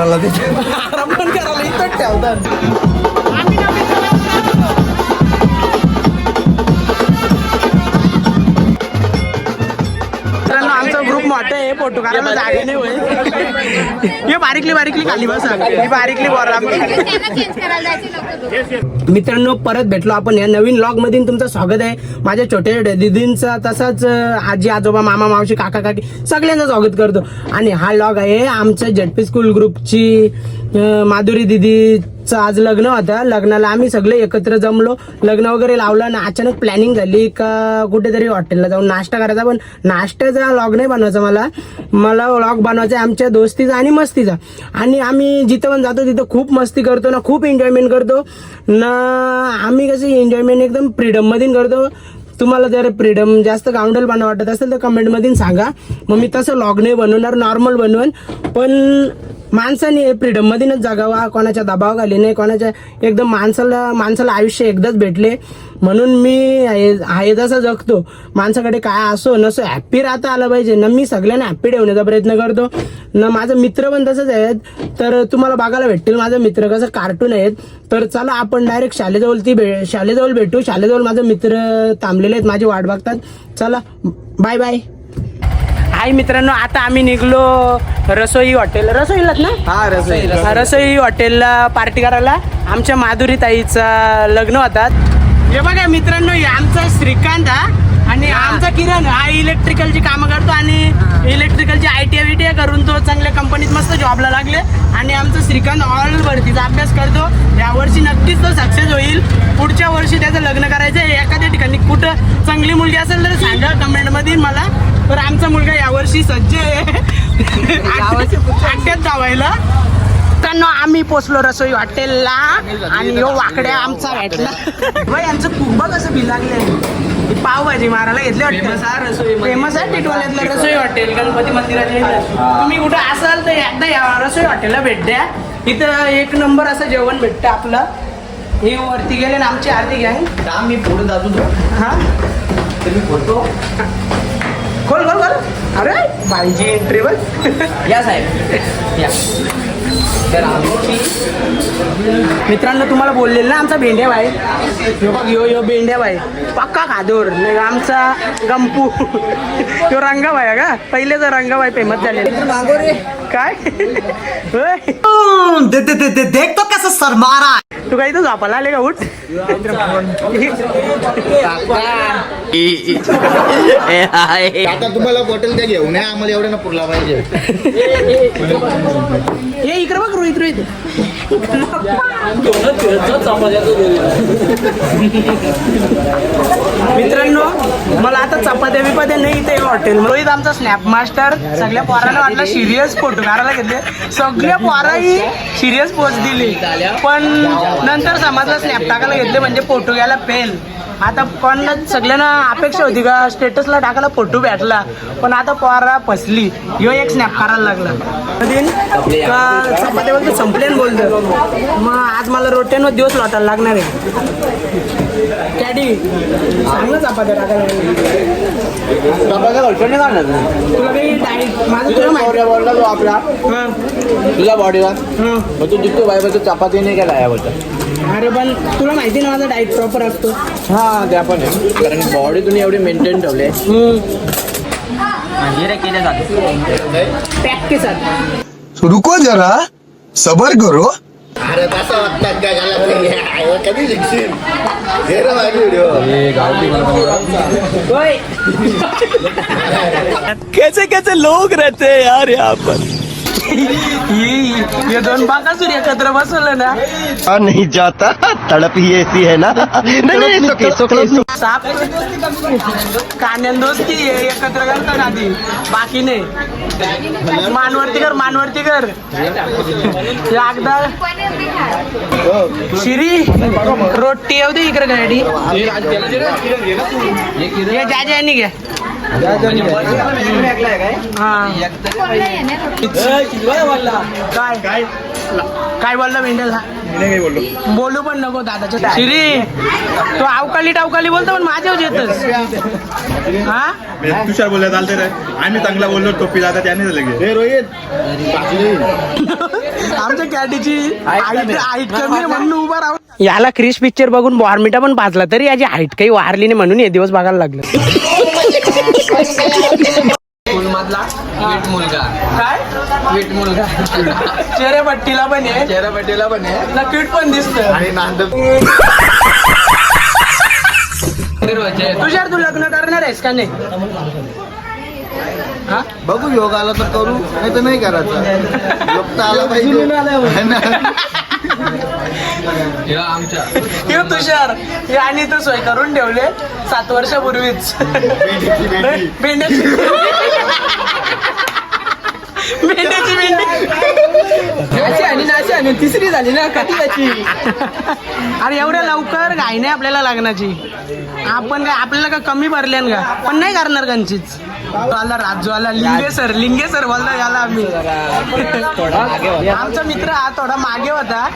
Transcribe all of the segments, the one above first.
आराम पण करायला. इथं ठेवतात. फोटो काढायला जागा नाही होय हे बारीकली बारीकली खाली बसा. ही बारीकली लवकर मित्रांनो परत भेटलो आपण या नवीन लॉगमध्ये तुमचं स्वागत आहे. माझ्या छोट्या छोट्या दिदींचा तसाच आजी आजोबा मामा मावशी काका काकी सगळ्यांचं स्वागत करतो. आणि हा लॉग आहे आमच्या झेडपी स्कूल ग्रुपची माधुरी आजचं आज लग्न होतं. लग्नाला आम्ही सगळे एकत्र जमलो. लग्न वगैरे लावलं आणि अचानक प्लॅनिंग झाली का कुठेतरी हॉटेलला जाऊन नाश्ता करायचा. पण नाश्त्याचा लॉग नाही बनवायचा मला. मला लॉग बनवायचा आहे आमच्या दोस्तीचा आणि मस्तीचा. आणि आम्ही जिथं पण जातो तिथं खूप मस्ती करतो ना खूप एन्जॉयमेंट करतो. ना आम्ही कशी एन्जॉयमेंट एकदम फ्रीडममधून करतो. तुम्हाला जर फ्रीडम जास्त गावंडल बनवा वाटत असेल तर कमेंटमधून सांगा. मग मी तसं लॉग नाही बनवणार नॉर्मल बनवून. पण माणसाने फ्रीडम मधूनच जगावा कोणाच्या दबावाखाली नाही कोणाच्या एकदम माणसाला माणसाला आयुष्य एकदाच भेटले. म्हणून मी आहे जसं जगतो माणसाकडे काय असो नसो हॅप्पी राहता आलं पाहिजे. ना मी सगळ्यांना हॅप्पी ठेवण्याचा प्रयत्न करतो. ना माझं मित्र पण तसंच आहेत. तर तुम्हाला बघायला भेटतील माझं मित्र कसं कार्टून आहेत. तर चला आपण डायरेक्ट शालेजवळ ती भे शालेजवळ भेटू. शालेजवळ माझे मित्र थांबलेले आहेत माझी वाट बघतात. चला बाय बाय हाय मित्रांनो आता आम्ही निघलो रसोई हॉटेल रसोईलाच ना? हा रसोई. हा, रसोई हॉटेलला पार्टी करायला आमच्या माधुरी ताईचा लग्न होतात. हे बघा मित्रांनो हे आमचा श्रीकांत हा. आणि आमचा किरण हा इलेक्ट्रिकलची कामं करतो आणि इलेक्ट्रिकलची आय टी आय टी करून तो चांगल्या कंपनीत मस्त जॉबला लागले. आणि आमचा श्रीकांत ऑल भरतीचा अभ्यास करतो. यावर्षी नक्कीच तो सक्सेस होईल. पुढच्या वर्षी त्याचं लग्न करायचं आहे ठिकाणी कुठं चांगली मुलगी असेल तर सांगा कमेंटमध्ये मला. तर आमचा मुलगा यावर्षी सज्ज आहे. अड्ड्यात जावायला मित्रांनो आम्ही पोचलो रसोई हॉटेलला. आणि यो वाकड्या आमचा भेटला. बाई यांचं खूप कसं बिल लागले पावभाजी मारायला घेतले वाटतं. फेमस आहे टिटवाल्यातलं रसोई हॉटेल गणपती मंदिराच्या इथं. तुम्ही कुठं असाल तर एकदा या रसोई हॉटेलला भेट द्या. इथं एक नंबर असं जेवण भेटतं आपलं. हे वरती गेले ना आमची आरती गँग मी पुढे जातो तो हा. तर मी बोलतो. खोल खोल खोल. अरे एंट्री बघ. या साहेब. या. तर आमची मित्रांनो तुम्हाला बोललेलं ना आमचा भेंड्या बाय यो यो भेंड्या बाय पक्का खादोर. आमचा गंपू. यो रंगाबाई का? पहिलेच रंगाबाई फेमस झालेला. रे. काय? होय? देख तो कैसे शर्मा रहा तू काही तर झोपायला आले का? उठ. आता तुम्हाला बॉटल द्या घेऊन. या आम्हाला एवढं ना पुरला पाहिजे. हे इकडे बघ रोहित रोहित मित्रांनो मला आता चपात्या बिपात्या नाही इथे हॉटेल रोहित आमचा स्नॅप मास्टर सगळ्या पोराला वाटलं सिरियस फोटो काढायला घेतले. सगळ्या पोराही सिरियस पोच दिली. पण नंतर समजलं स्नॅप टाकायला घेतले म्हणजे फोटो घ्यायला पेन आता कोण सगळ्यांना अपेक्षा होती का स्टेटसला टाकायला फोटो भेटला. पण आता पोरा फसली. ह्यो एक स्नॅप करायला लागला. का चपात्या बोलतो संपलेन बोलतो मग आज मला रोट्यांवर दिवस लोटायला लागणार आहे. कॅडी सांग ना चपात्या टाकायला तुला काही डाईट माझं तुला माहिती. बोलला तो आपला हं, तुझा बॉडीवर हं. मग तू दिसतो बाय तू चपाती नाही केला या बोलतो. अरे पण तुला माहिती ना माझा डाईट प्रॉपर असतो. हा त्या पण आहे. कारण बॉडी तुम्ही एवढी मेंटेन ठेवले हिरे केले जाते. पॅक के साथ रुको जरा. सबर करो. अरे तसं वाटतात काय झाला कधी शिकशील? हे रे माझी व्हिडिओ होय. कैसे कैसे लोग रहते हैं यार यहाँ पर? हे दोन बाकासूर एकत्र बसवलं ना. नहीं जाता. तड़प ही ऐसी है ना. नहीं नहीं okay, it's okay. साप कान्यान दोस्ती आहे, एकत्र करतात आधी. बाकी नाही. मानवरती कर मानवरती कर. एकदा शिरी रोटी येऊ दे इकडे गाडी. हे जाजे यांनी घ्या. काय? काय बोलला मेंढ्याला? बोलू पण नको दादाच्या श्री तो अवकाली टावकाली बोलतो पण माझ्यावर येतच हा? तुषार बोलला चालते रे. आम्ही चांगला बोललो टोपी जाता त्याने हे रोहित. आमच्या कॅटीची हाईट कमी म्हणून उभा राहून याला क्रिश पिक्चर बघून बॉर्मिटा पण पाजला तरी याची हाईट काही वारली नाही म्हणून हे दिवस बघायला लागले. मधला? वीट मुलगा. काय? वीट मुलगा. चेहरे पट्टीला पण आहे. चेहरापट्टीला पण आहे. नक्कीट पण दिसत आणि नांद तुषार तू लग्न करणार आहेस का नाही? हा? बघू योग आला तर करू. नाही तर नाही करायचं. योग तर आला पाहिजे. ना? आमच्या. तुषार हे आणि तो सोय करून ठेवले सात वर्षापूर्वीच. भेंडीची भेंडी. आणि नाशी आणि तिसरी झाली ना कधी अरे एवढ्या लवकर घाई नाही आपल्याला लग्नाची. आपण काय आपल्याला का कमी भरल्यान का पण नाही करणार कंचीच आला राजू आला लिंगे सर लिंगे सर बोलता याला आम्ही. आमचा मित्र हा थोडा मागे होता.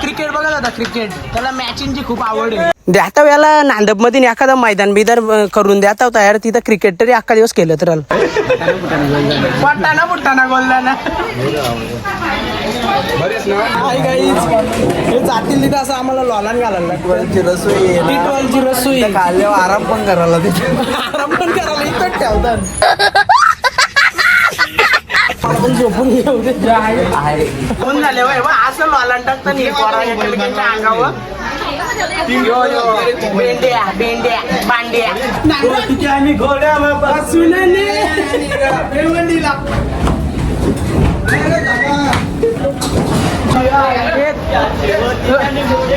क्रिकेट बघत होता क्रिकेट. त्याला मॅचिंगची खूप आवड आहे. द्याता वेळेला नांदपमध्ये एखादं मैदान बिदान करून द्याता होता यार तिथं क्रिकेट तरी अख्खा दिवस केलं तर पट्टाना पुट्टाना बोलला ना हे जातील तिथं असं आम्हाला लॉलान घालायला. रसोई टिटवालची रसोई. खाल्ल्यावर आराम पण करायला आराम पण करायला इथं ठेवतात. आपण झोपून घेऊ दे. फोन झाले असं लॉलान टाकतं नाही पोराच्या टिळक्यांच्या अंगावर यो यो बेंड्या बेंड्या बांड्या आम्ही घोड्या बसून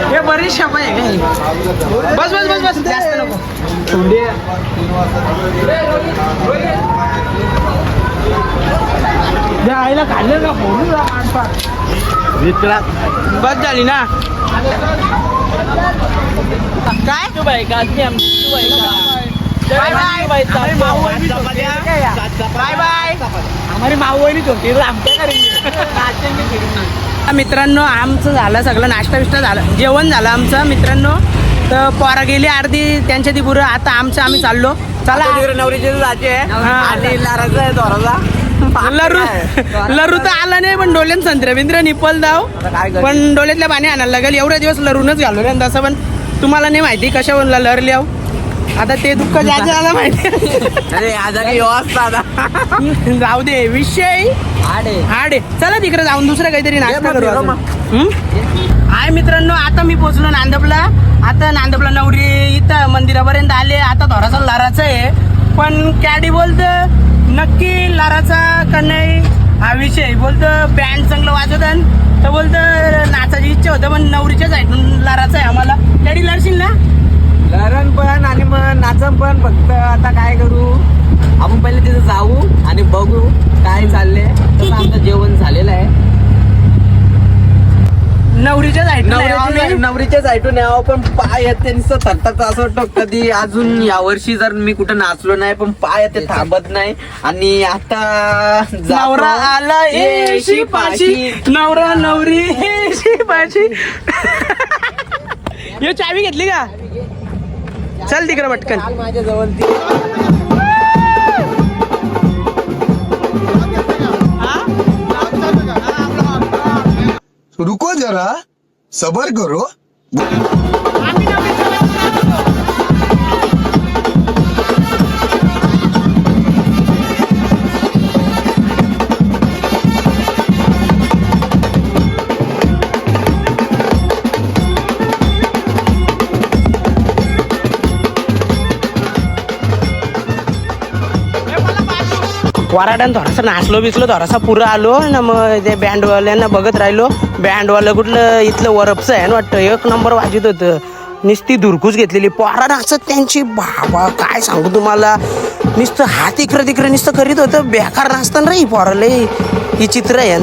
हे बरीच शप आहे काय बस बस बस बस जास्त नको त्या आईला खाल्लं का फोडून बस झाली ना काय? बाई का बाय बाय बाय बाय हमारी मावळीच होती आमच्या मित्रांनो आमचं झालं सगळं. नाश्ता बिष्टा झालं. जेवण झालं आमचं मित्रांनो. तर पोरा गेली अर्धी. त्यांच्या ती पुरं. आता आमचं आम्ही चाललो. चला. नवरीचे जाते हा. आणि लाराचा आहे थोडासा लरू लरू तर आला नाही पण डोल्यात संत्र्या बिंद्र निपल दाव? पण डोळ्यातल्या पाणी आणायला लागेल. एवढ्या दिवस लरूनच घालू रे तसं पण तुम्हाला नाही माहिती कशावर लर लिहाव. आता ते दुःख ज्याचं आलं माहिती. जाऊ दे विषय. आडे हाड. चला तिकडे जाऊन दुसरं काहीतरी नाश्ता करू? हाय मित्रांनो आता मी पोचलो नांदपला. आता नांदपला नवरी इथं मंदिरापर्यंत आले. आता थोडासा लाराचा आहे. पण कॅडी बोलत नक्की लाराचा का नाही हा विषय. बोलतं बँड चांगलं वाजवत तर बोलतं नाचाची इच्छा होतं पण नवरीच्याच आहे लाराचा आहे आम्हाला. लढी लढशील ना? लरण पण आणि मग नाचन पण फक्त आता काय करू आपण पहिले तिथे जाऊ आणि बघू काय चाललंय तसं आमचं जेवण झालेलं आहे नवरीच्या साईडून नवरीच्या नवरीच्या साईडून यावं पण पाय येते नुसतं थरथरतं असं वाटतं कधी अजून यावर्षी जर मी कुठं नाचलो नाही पण पाय येते थांबत नाही. आणि आता. नवरा आला ए शिपाशी नवरा नवरी ए शिपाशी ये चावी घेतली का? चल तिकडे पटकन. माझ्या जवळ ती रुको जरा सबर करो. Thank you. वराड्यानं थोडासा नाचलो बिचलो थोडासा पुरं आलो ना मग ते बँडवाल्यांना बघत राहिलो. बँडवालं कुठलं इथलं वरपचं आहे ना वाटतं एक नंबर वाजत होतं. नुसती धुरकूच घेतलेली. पोरा नाचत त्यांची बाबा काय सांगू तुम्हाला? नुसतं हात इकडं तिकडं नुसतं करीत होतं. बेकार नाचतं रे ही पोरं ही चित्र आहे.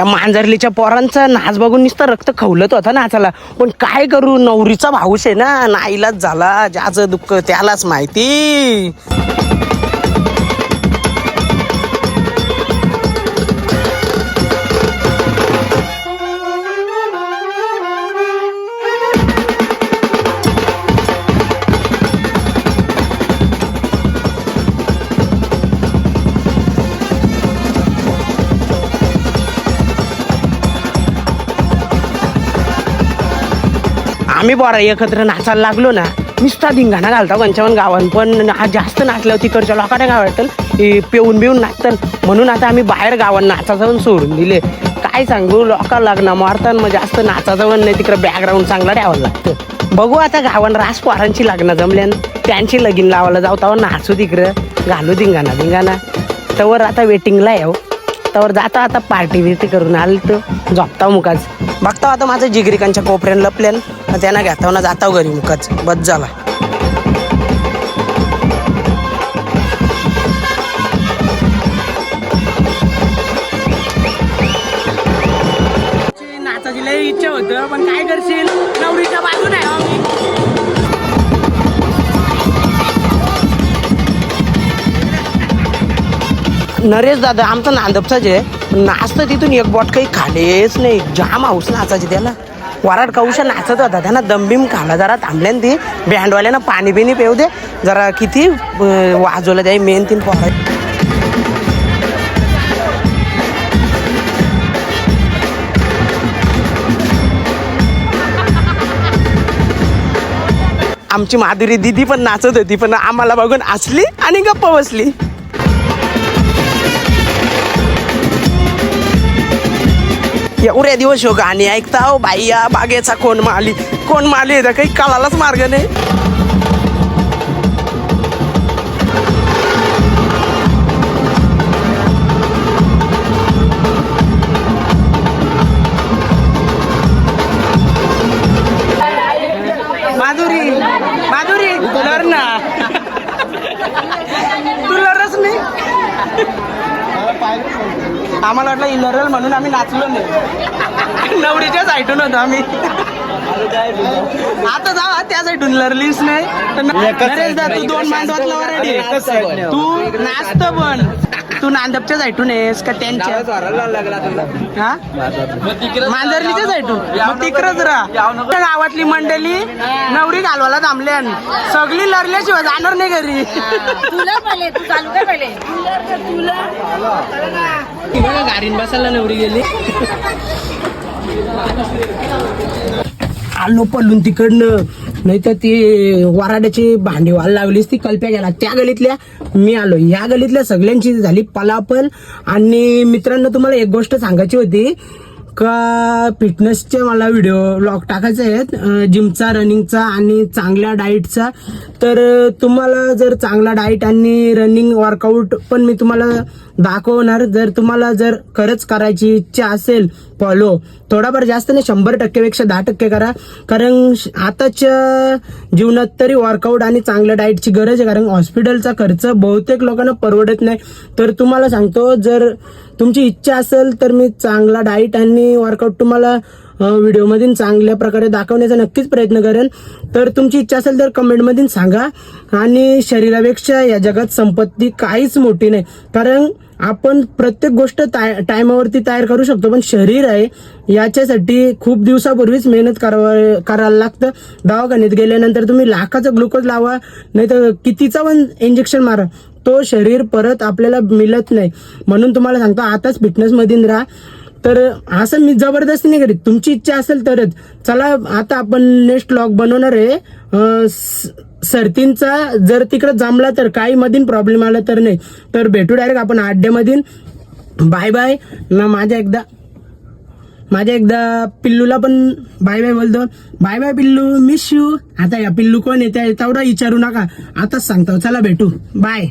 या मांजरलीच्या पोरांचा नाच बघून नुसतं रक्त खवलत होतं नाचाला पण काय करू नवरीचा भाऊस आहे ना. नाईलाच झाला ज्याचं दुःख त्यालाच माहिती. आम्ही बरं एकत्र नाचायला लागलो ना नुसता धिंगाणा घालता पंचावन्न गावान पण हा जास्त नाचल्यावर तिकडच्या लोकांना काय वाटतं? की पिऊन बिऊन नाचतात. म्हणून आता आम्ही बाहेर गावात नाचायचं पण सोडून दिले. काय सांगू लोका लग्न मारतात मग जास्त नाचायचं पण नाही तिकडं बॅकग्राऊंड चांगला द्यावं लागतं. बघू आता गावान रास पोरांची लग्न जमल्यान त्यांची लगीन लावायला जाऊ तेव्हा नाचू तिकडं घालू धिंगाणा धिंगाणा तवर आता वेटिंगला येऊ हो. तवर जाता आता पार्टी बिर्टी करून आलं तर झोपता मुकाच बघता आता माझं जिगरिकांच्या कोपऱ्यान लपल्यान. त्यांना घेता ना जाता घरी मुकाच बस झाला. नाचाची लई इच्छा होतं पण काय करशील? नवरीच्या बाजूने आहे आम्ही. नरेश दादा आमचा नांदपचाच आहे. नाचतं तिथून एक बॉट काही खालेच नाही. जाम हाऊस नाचायची त्याला. वराड कौशा नाचत होता. त्यांना दमबिम खाला. जरा थांबल्यान ती बँडवाल्यानं पाणी बिणी पेऊ दे. जरा किती वाजवलं त्या मेन तीन पोरा. आमची माधुरी दिदी पण नाचत होती पण आम्हाला बघून असली आणि गप्प बसली. एवढ्या दिवस हो गाणी ऐकता हो बाईया बागेचा कोण माली कोण माली काही कळालाच मार्ग नाही. आम्हाला वाटलं इलरल म्हणून आम्ही नाचलो नाही. नवरीच्याच साईटून होतो आम्ही. आता जा त्या साईटून लरलीच नाही. तर नरेश दा, तू दोन मांडवातला तू नाचत पण. तू नांदपच्या साईटून आहेस का त्यांच्या? हा? मांजरलीच्या साईटून मग तिकडच राहा. त्या गावातली मंडळी नवरी घालवायला थांबल्यान. सगळी लरल्याशिवाय जाणार नाही घरी. तुला पहिले तू चालू कर पहिले. तुला गाडीन बसायला नवरी गेली. आलो पडलून तिकडनं. नाही तर ती वराड्याची भांडी व्हायला लागलीच ती कल्प्या गेला त्या गलीतल्या मी आलो. या गलीतल्या सगळ्यांची झाली पलापल. आणि मित्रांनो तुम्हाला एक गोष्ट सांगायची होती. का फिटनेसचे मला व्हिडिओ ब्लॉग टाकायचे आहेत. जिमचा रनिंगचा आणि चांगल्या डाईटचा तर तुम्हाला जर चांगला डाईट आणि रनिंग वर्कआउट पण मी तुम्हाला दाखवणार. जर तुम्हाला जर खरंच करायची इच्छा असेल फॉलो थोडाफार जास्त नाही शंभर टक्केपेक्षा दहा टक्के करा. कारण श- आताच्या जीवनात तरी वर्कआउट आणि चांगल्या डाईटची गरज आहे. कारण हॉस्पिटलचा खर्च बहुतेक लोकांना परवडत नाही. तर तुम्हाला सांगतो जर तुमची इच्छा असेल तर मी चांगला डाईट आणि वर्कआउट तुम्हाला व्हिडिओमधून चांगल्या प्रकारे दाखवण्याचा नक्कीच प्रयत्न करेन. तर तुमची इच्छा असेल तर कमेंटमधून सांगा. आणि शरीरापेक्षा या जगात संपत्ती काहीच मोठी नाही. कारण आपण प्रत्येक गोष्ट टायमावरती तयार करू शकतो पण शरीर आहे याच्यासाठी खूप दिवसापूर्वीच मेहनत करावं करायला लागतं. दवाखान्यात गेल्यानंतर तुम्ही लाखाचं ग्लुकोज लावा नाही तर कितीचा पण इंजेक्शन मारा तो शरीर परत आपल्याला मिळत नाही. म्हणून तुम्हाला सांगतो आताच फिटनेसमधून राहा. तर असं मी जबरदस्ती नाही करीत तुमची इच्छा असेल तरच. चला आता आपण नेक्स्ट लॉग बनवणार आहे. स- सर्तींचा जर तिकडं जमला तर काही मधीन प्रॉब्लेम आला तर नाही. तर भेटू डायरेक्ट आपण अड्ड्यामधीन बाय बाय ना माझ्या एकदा माझ्या एकदा पिल्लूला पण बाय बाय बोलतो. बाय बाय पिल्लू मिस यू आता या पिल्लू कोण येते तेवढं विचारू नका. आताच सांगतो. चला भेटू. बाय